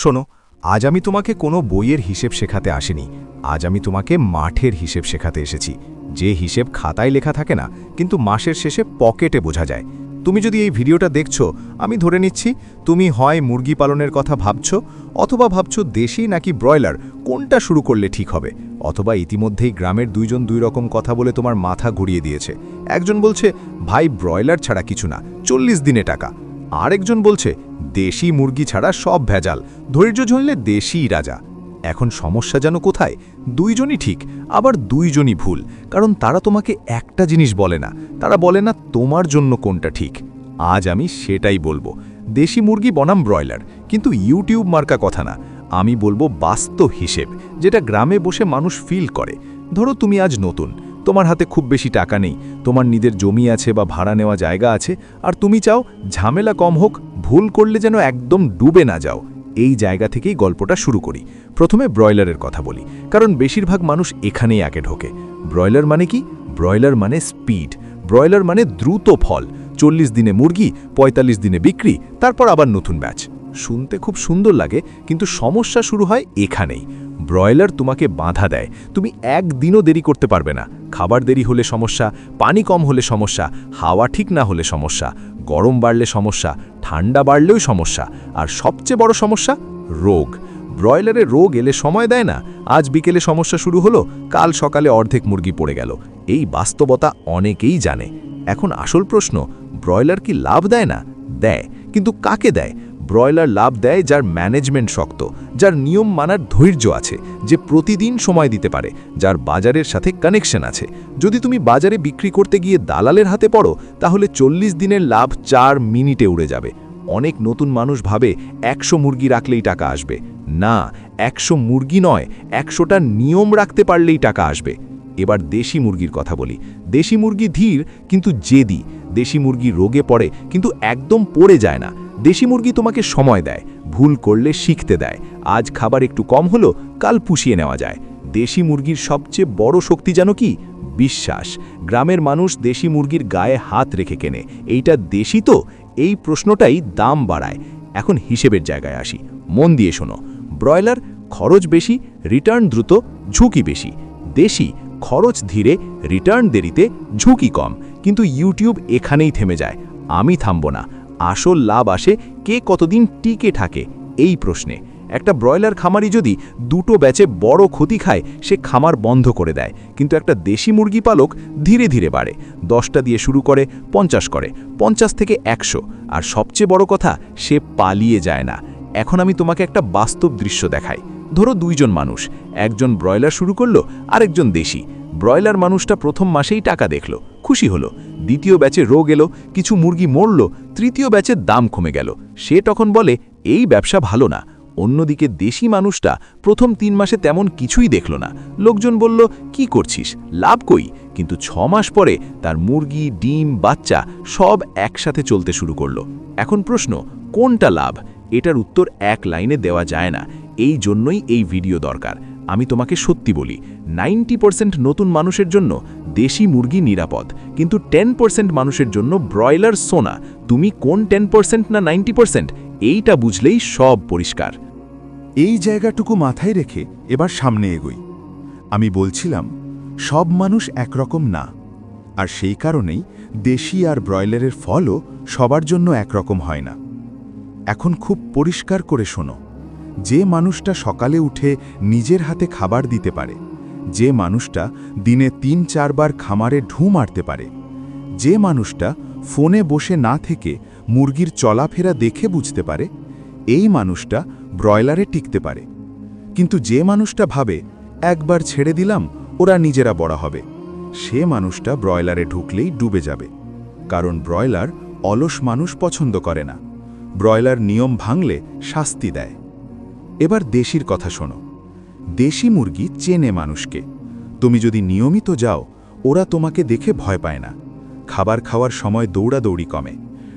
শোনো, আজ আমি তোমাকে কোনো বইয়ের হিসেব শেখাতে আসিনি। আজ আমি তোমাকে মাঠের হিসেব শেখাতে এসেছি। যে হিসেব খাতায় লেখা থাকে না, কিন্তু মাসের শেষে পকেটে বোঝা যায়। তুমি যদি এই ভিডিওটা দেখছ, আমি ধরে নিচ্ছি, তুমি হয় মুরগি পালনের কথা ভাবছ, অথবা ভাবছ দেশি নাকি ব্রয়লার, কোনটা শুরু করলে ঠিক হবে? অথবা ইতিমধ্যেই গ্রামের দুইজন দুই রকম কথা বলে তোমার মাথা ঘুরিয়ে দিয়েছে। একজন বলছে, ভাই, ব্রয়লার ছাড়া কিছু না, চল্লিশ দিনে টাকা। আরেকজন বলছে, দেশি মুরগি ছাড়া সব ভেজাল, ধৈর্য ধরলে দেশিই রাজা। এখন সমস্যা যেন কোথায়? দুইজনই ঠিক, আবার দুইজনই ভুল, কারণ তারা তোমাকে একটা জিনিস বলে না, তারা বলে না তোমার জন্য কোনটা ঠিক। আজ আমি সেটাই বলব। দেশি মুরগি বনাম ব্রয়লার, কিন্তু ইউটিউব মার্কা কথা না, আমি বলব বাস্তব হিসেব, যেটা গ্রামে বসে মানুষ ফিল করে। ধরো তুমি আজ নতুন তোমার হাতে খুব বেশি টাকা নেই। তোমার নিজের জমি আছে বা ভাড়া নেওয়া জায়গা আছে, আর তুমি চাও ঝামেলা কম হোক, ভুল করলে যেন একদম ডুবে না যাও। এই জায়গা থেকেই গল্পটা শুরু করি। প্রথমে ব্রয়লারের কথা বলি, কারণ বেশিরভাগ মানুষ এখানেই আগে ঢোকে। ব্রয়লার মানে কি? ব্রয়লার মানে স্পিড। ব্রয়লার মানে দ্রুত ফল। চল্লিশ দিনে মুরগি ৪৫ দিনে বিক্রি, তারপর আবার নতুন ব্যাচ। শুনতে খুব সুন্দর লাগে, কিন্তু সমস্যা শুরু হয় এখানেই। ব্রয়লার তোমাকে বাঁধা দেয়। তুমি একদিনও দেরি করতে পারবে না। খাবার দেরি হলে সমস্যা, পানি কম হলে সমস্যা, হাওয়া ঠিক না হলে সমস্যা, গরম বাড়লে সমস্যা, ঠান্ডা বাড়লেও সমস্যা, আর সবচেয়ে বড় সমস্যা, রোগ। ব্রয়লারে রোগ এলে সময় দেয় না। আজ বিকেলে সমস্যা শুরু হলো, কাল সকালে অর্ধেক মুরগি পড়ে গেল। এই বাস্তবতা অনেকেই জানে। এখন আসল প্রশ্ন, ব্রয়লার কি লাভ দেয় না? দেয়, কিন্তু কাকে দেয়? ব্রয়লার লাভ দেয় যার ম্যানেজমেন্ট শক্ত, যার নিয়ম মানার ধৈর্য আছে, যে প্রতিদিন সময় দিতে পারে, যার বাজারের সাথে কানেকশন আছে। যদি তুমি বাজারে বিক্রি করতে গিয়ে দালালের হাতে পড়ো, তাহলে চল্লিশ দিনের লাভ চার মিনিটে উড়ে যাবে। অনেক নতুন মানুষ ভাবে একশো মুরগি রাখলেই টাকা আসবে। না, একশো মুরগি নয়, একশোটা নিয়ম রাখতে পারলেই টাকা আসবে। এবার দেশি মুরগির কথা বলি। দেশি মুরগি ধীর, কিন্তু জেদি। দেশি মুরগি রোগে পড়ে, কিন্তু একদম পড়ে যায় না। দেশি মুরগি তোমাকে সময় দেয়, ভুল করলে শিখতে দেয়। আজ খাবার একটু কম হলো, কাল পুষিয়ে নেওয়া যায়। দেশি মুরগির সবচেয়ে বড় শক্তি জানো কি? বিশ্বাস। গ্রামের মানুষ দেশি মুরগির গায়ে হাত রেখে কেনে। এইটা দেশি তো? এই প্রশ্নটাই দাম বাড়ায়। এখন হিসেবের জায়গায় আসি। মন দিয়ে শোনো। ব্রয়লার খরচ বেশি, রিটার্ন দ্রুত, ঝুঁকি বেশি। দেশি খরচ ধীরে, রিটার্ন দেরিতে, ঝুঁকি কম। কিন্তু ইউটিউব এখানেই থেমে যায়। আমি থামব না। আসল লাভ আসে কে কতদিন টিকে থাকে? এই প্রশ্নে। একটা ব্রয়লার খামারি যদি দুটো ব্যাচে বড় ক্ষতি খায়, সে খামার বন্ধ করে দেয়। কিন্তু একটা দেশি মুরগি পালক ধীরে ধীরে বাড়ে। দশটা দিয়ে শুরু করে পঞ্চাশ করে, পঞ্চাশ থেকে একশো। আর সবচেয়ে বড় কথা, সে পালিয়ে যায় না। এখন আমি তোমাকে একটা বাস্তব দৃশ্য দেখাই। ধরো দুইজন মানুষ। একজন ব্রয়লার শুরু করল, আরেকজন দেশি। ব্রয়লার মানুষটা প্রথম মাসেই টাকা দেখল। খুশি হলো। দ্বিতীয় ব্যাচে রোগ এলো, কিছু মুরগি মরল, তৃতীয় ব্যাচের দাম কমে গেল। সে তখন বলে, এই ব্যবসা ভালো না। অন্যদিকে দেশি মানুষটা প্রথম তিন মাসে তেমন কিছুই দেখল না। লোকজন বলল, কি করছিস? লাভ কই? কিন্তু ছ মাস পরে তার মুরগি, ডিম, বাচ্চা সব একসাথে চলতে শুরু করল। এখন প্রশ্ন, কোনটা লাভ? এটার উত্তর এক লাইনে দেওয়া যায় না। এই জন্যই এই ভিডিও দরকার। আমি তোমাকে সত্যি বলি, নাইনটি নতুন মানুষের জন্য দেশি মুরগি নিরাপদ, কিন্তু টেন মানুষের জন্য ব্রয়লার সোনা, তুমি কোন টেন না নাইনটি এইটা বুঝলেই সব পরিষ্কার। এই জায়গাটুকু মাথায় রেখে এবার সামনে এগোই। আমি বলছিলাম, সব মানুষ একরকম না, আর সেই কারণেই দেশি আর ব্রয়লারের ফলও সবার জন্য একরকম হয় না। এখন খুব পরিষ্কার করে শোনো। যে মানুষটা সকালে উঠে নিজের হাতে খাবার দিতে পারে, যে মানুষটা দিনে তিন চারবার খামারে ঢু মারতে পারে, যে মানুষটা ফোনে বসে না থেকে মুরগির চলাফেরা দেখে বুঝতে পারে, এই মানুষটা ব্রয়লারে টিকতে পারে। কিন্তু যে মানুষটা ভাবে, একবার ছেড়ে দিলাম, ওরা নিজেরা বড় হবে। সে মানুষটা ব্রয়লারে ঢুকলেই ডুবে যাবে। কারণ ব্রয়লার অলস মানুষ পছন্দ করে না। ব্রয়লার নিয়ম ভাঙলে শাস্তি দেয়। এবার দেশির কথা শোনো। দেশি মুরগি চেনে মানুষকে। তুমি যদি নিয়মিত যাও, ওরা তোমাকে দেখে ভয় পায় না। খাবার খাওয়ার সময় দৌড়াদৌড়ি কমে।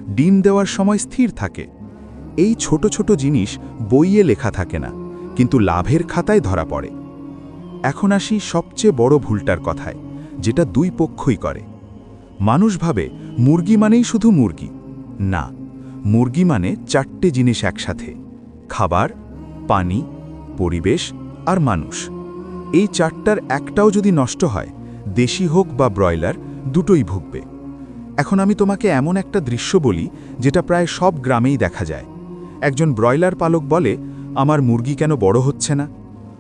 ডিম দেওয়ার সময় স্থির থাকে। এই ছোট ছোট জিনিস বইয়ে লেখা থাকে না, কিন্তু লাভের খাতায় ধরা পড়ে। এখন আসি সবচেয়ে বড় ভুলটার কথায়, যেটা দুই পক্ষই করে। মানুষ ভাবে, মুরগি মানেই শুধু মুরগি। না, মুরগি মানে চারটে জিনিস একসাথে। খাবার পানি, পরিবেশ আর মানুষ। এই চারটার একটাও যদি নষ্ট হয়, দেশি হোক বা ব্রয়লার, দুটোই ভুগবে। এখন আমি তোমাকে এমন একটা দৃশ্য বলি, যেটা প্রায় সব গ্রামেই দেখা যায়। একজন ব্রয়লার পালক বলে, আমার মুরগি কেন বড় হচ্ছে না?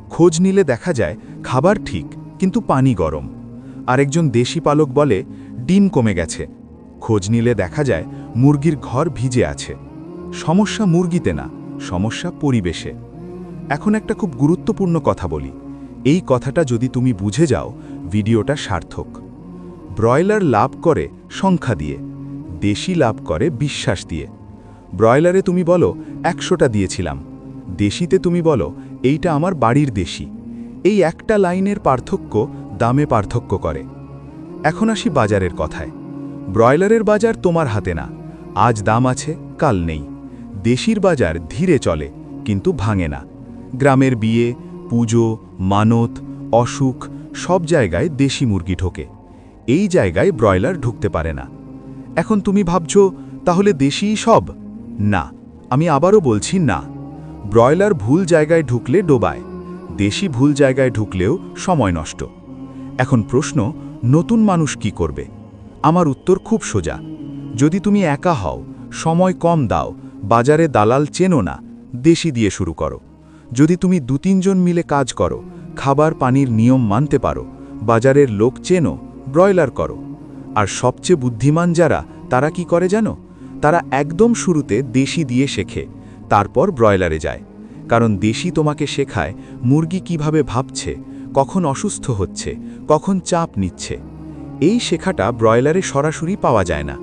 খোঁজ নিলে দেখা যায়, খাবার ঠিক, কিন্তু পানি গরম। আরেকজন দেশি পালক বলে, ডিম কমে গেছে। খোঁজ নিলে দেখা যায়, মুরগির ঘর ভিজে আছে। সমস্যা মুরগিতে না, সমস্যা পরিবেশে। এখন একটা খুব গুরুত্বপূর্ণ কথা বলি। এই কথাটা যদি তুমি বুঝে যাও, ভিডিওটা সার্থক। ব্রয়লার লাভ করে সংখ্যা দিয়ে, দেশি লাভ করে বিশ্বাস দিয়ে। ব্রয়লারে তুমি বলো, একশোটা দিয়েছিলাম। দেশিতে তুমি বলো, এইটা আমার বাড়ির দেশি। এই একটা লাইনের পার্থক্য দামে পার্থক্য করে। এখন আসি বাজারের কথায়। ব্রয়লারের বাজার তোমার হাতে না। আজ দাম আছে, কাল নেই। দেশির বাজার ধীরে চলে, কিন্তু ভাঙে না। গ্রামের বিয়ে, পুজো, মানত, অসুখ, সব জায়গায় দেশি মুরগি ঢোকে। এই জায়গায় ব্রয়লার ঢুকতে পারে না। এখন তুমি ভাবছ, তাহলে দেশিই সব? না, আমি আবারও বলছি না। ব্রয়লার ভুল জায়গায় ঢুকলে ডোবায়, দেশি ভুল জায়গায় ঢুকলেও সময় নষ্ট। এখন প্রশ্ন, নতুন মানুষ কি করবে? আমার উত্তর খুব সোজা। যদি তুমি একা হও, সময় কম দাও, বাজারে দালাল চেনো না, দেশি দিয়ে শুরু করো। যদি তুমি দু তিনজন মিলে কাজ করো, খাবার পানির নিয়ম মানতে পারো, বাজারের লোক চেনো, ব্রয়লার করো। আর সবচেয়ে বুদ্ধিমান যারা, তারা কি করে জানো? তারা একদম শুরুতে দেশি দিয়ে শেখে, তারপর ব্রয়লারে যায়। কারণ দেশি তোমাকে শেখায়, মুরগি কীভাবে ভাবছে, কখন অসুস্থ হচ্ছে, কখন চাপ নিচ্ছে। এই শেখাটা ব্রয়লারে সরাসরি পাওয়া যায় না।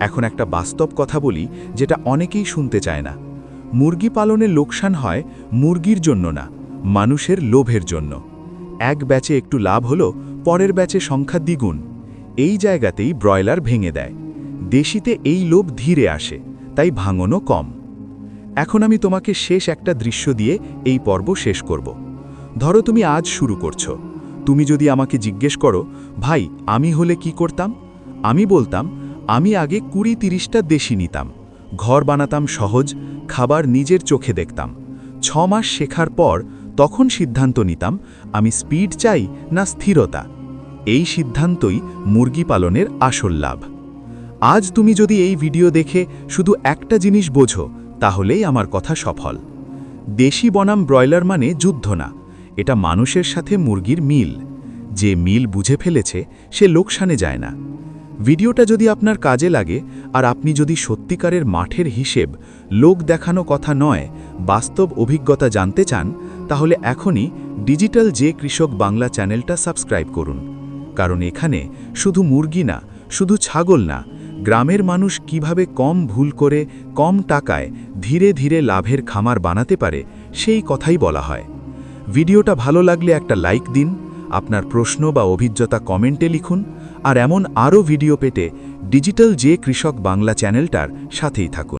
এখন একটা বাস্তব কথা বলি, যেটা অনেকেই শুনতে চায় না। মুরগি পালনে লোকসান হয় মুরগির জন্য না, মানুষের লোভের জন্য। এক ব্যাচে একটু লাভ হলো, পরের ব্যাচে সংখ্যা দ্বিগুণ। এই জায়গাতেই ব্রয়লার ভেঙে দেয়। দেশিতে এই লোভ ধীরে আসে, তাই ভাঙনও কম। এখন আমি তোমাকে শেষ একটা দৃশ্য দিয়ে এই পর্ব শেষ করব। ধরো তুমি আজ শুরু করছ। তুমি যদি আমাকে জিজ্ঞেস করো, ভাই, আমি হলে কি করতাম? আমি বলতাম, আমি আগে কুড়ি তিরিশটা দেশি নিতাম। ঘর বানাতাম সহজ খাবার নিজের চোখে দেখতাম। ছ মাস শেখার পর তখন সিদ্ধান্ত নিতাম, আমি স্পিড চাই না স্থিরতা। এই সিদ্ধান্তই মুরগি পালনের আসল লাভ। আজ তুমি যদি এই ভিডিও দেখে শুধু একটা জিনিস বোঝো, তাহলেই আমার কথা সফল। দেশি বনাম ব্রয়লার মানে যুদ্ধ না, এটা মানুষের সাথে মুরগির মিল। যে মিল বুঝে ফেলেছে, সে লোকসানে যায় না। ভিডিওটা যদি আপনার কাজে লাগে আর আপনি যদি সত্যিকারের মাঠের হিসেব, লোক দেখানো কথা নয়, বাস্তব অভিজ্ঞতা জানতে চান, তাহলে এখনই ডিজিটাল যে কৃষক বাংলা চ্যানেলটা সাবস্ক্রাইব করুন। কারণ এখানে শুধু মুরগি না, শুধু ছাগল না, গ্রামের মানুষ কীভাবে কম ভুল করে, কম টাকায় ধীরে ধীরে লাভের খামার বানাতে পারে, সেই কথাই বলা হয়। ভিডিওটা ভালো লাগলে একটা লাইক দিন, আপনার প্রশ্ন বা অভিজ্ঞতা কমেন্টে লিখুন আর এমন আরও ভিডিও পেতে ডিজিটাল যে কৃষক বাংলা চ্যানেলটার সাথেই থাকুন।